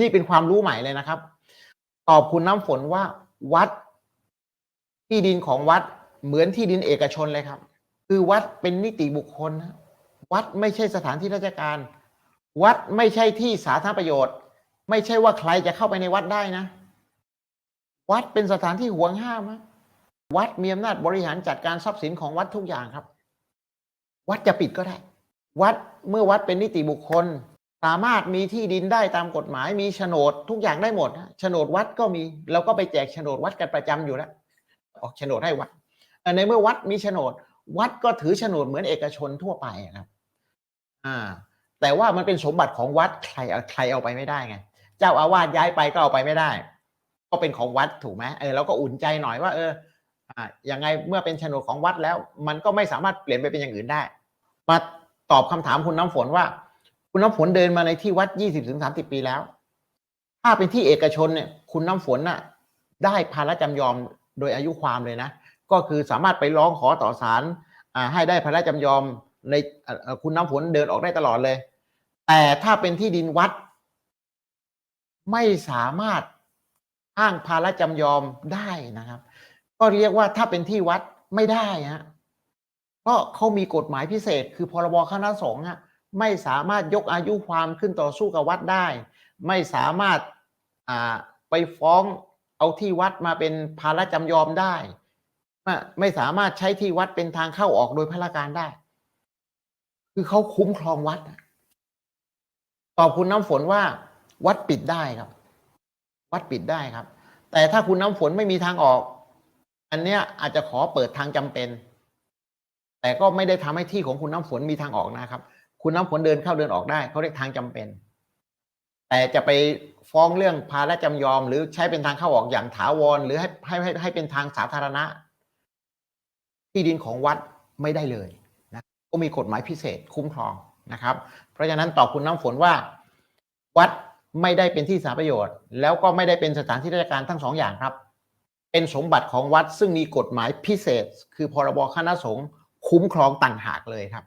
นี่เป็นความรู้ใหม่เลยนะครับ ตอบคุณน้ำฝนว่า วัด ที่ดินของวัดเหมือนที่ดินเอกชนเลยครับ คือวัดเป็นนิติบุคคลนะวัดไม่ใช่สถานที่ราชการ วัดไม่ใช่ที่สาธารณประโยชน์ ไม่ใช่ว่าใครจะเข้าไปในวัดได้นะ วัดเป็นสถานที่ห่วงห้ามนะวัดมีอำนาจบริหารจัดการทรัพย์สินของวัดทุกอย่างครับ วัดจะปิดก็ได้ วัดเมื่อวัดเป็นนิติบุคคล สามารถมีที่ดินได้ตามกฎหมายมีโฉนดทุกอย่างได้หมดนะโฉนดวัดก็มีเราก็ไปแจกโฉนดวัดกันประจำอยู่แล้วออกโฉนดให้วัดในเมื่อวัดมีโฉนด วัดก็ถือโฉนดเหมือนเอกชนทั่วไปครับอ่า แต่ว่ามันเป็นสมบัติของวัดใครเอาใครเอาไปไม่ได้ไงเจ้าอาวาสย้ายไปก็เอาไปไม่ได้ ก็เป็นของวัดถูกไหมเออเราก็อุ่นใจหน่อยว่า เอออ่ายังไงเมื่อเป็นโฉนดของวัดแล้ว มันก็ไม่สามารถเปลี่ยนไปเป็นอย่างอื่นได้ มาตอบคำถามคุณน้ำฝนว่า คุณน้ำฝนเดินมาในที่วัดยี่สิบถึงสามสิบปีแล้ว ถ้าเป็นที่เอกชนเนี่ย คุณน้ำฝนน่ะ ได้ภาระจำยอมโดยอายุความเลยนะ ก็คือสามารถไปร้องขอต่อศาลให้ได้ภาระจำยอมในคุณน้ำฝนเดินออกได้ตลอดเลย แต่ถ้าเป็นที่ดินวัด ไม่สามารถอ้างภาระจำยอมได้นะครับ ก็เรียกว่าถ้าเป็นที่วัดไม่ได้ฮะเพราะเขามีกฎหมายพิเศษ คือพรบคณะสงฆ์ฮะ ไม่สามารถยกอายุความขึ้นต่อสู้กับวัดได้ ไม่สามารถไปฟ้องเอาที่วัดมาเป็นภาระจำยอมได้ ไม่สามารถใช้ที่วัดเป็นทางเข้าออกโดยพระการได้ คือเขาคุ้มครองวัดตอบคุณน้ำฝนว่า วัดปิดได้ครับ วัดปิดได้ครับ แต่ถ้าคุณน้ำฝนไม่มีทางออก อันเนี้ยอาจจะขอเปิดทางจำเป็น แต่ก็ไม่ได้ทำให้ที่ของคุณน้ำฝนมีทางออกนะครับ คุณน้ำฝนเดินเข้าเดินออกได้เขาเรียกทางจำเป็น แต่จะไปฟ้องเรื่องภาระจำยอม หรือใช้เป็นทางเข้าออกอย่างถาวร หรือให้ให้ให้ให้เป็นทางสาธารณะ ที่ดินของวัดไม่ได้เลยนะก็มีกฎหมายพิเศษคุ้มครองนะครับ เพราะฉะนั้นตอบคุณน้ำฝนว่า วัดไม่ได้เป็นที่สาธารณประโยชน์ แล้วก็ไม่ได้เป็นสถานที่ราชการทั้งสองอย่างครับ เป็นสมบัติของวัดซึ่งมีกฎหมายพิเศษ คือพรบคณะสงฆ์คุ้มครองต่างหากเลยครับ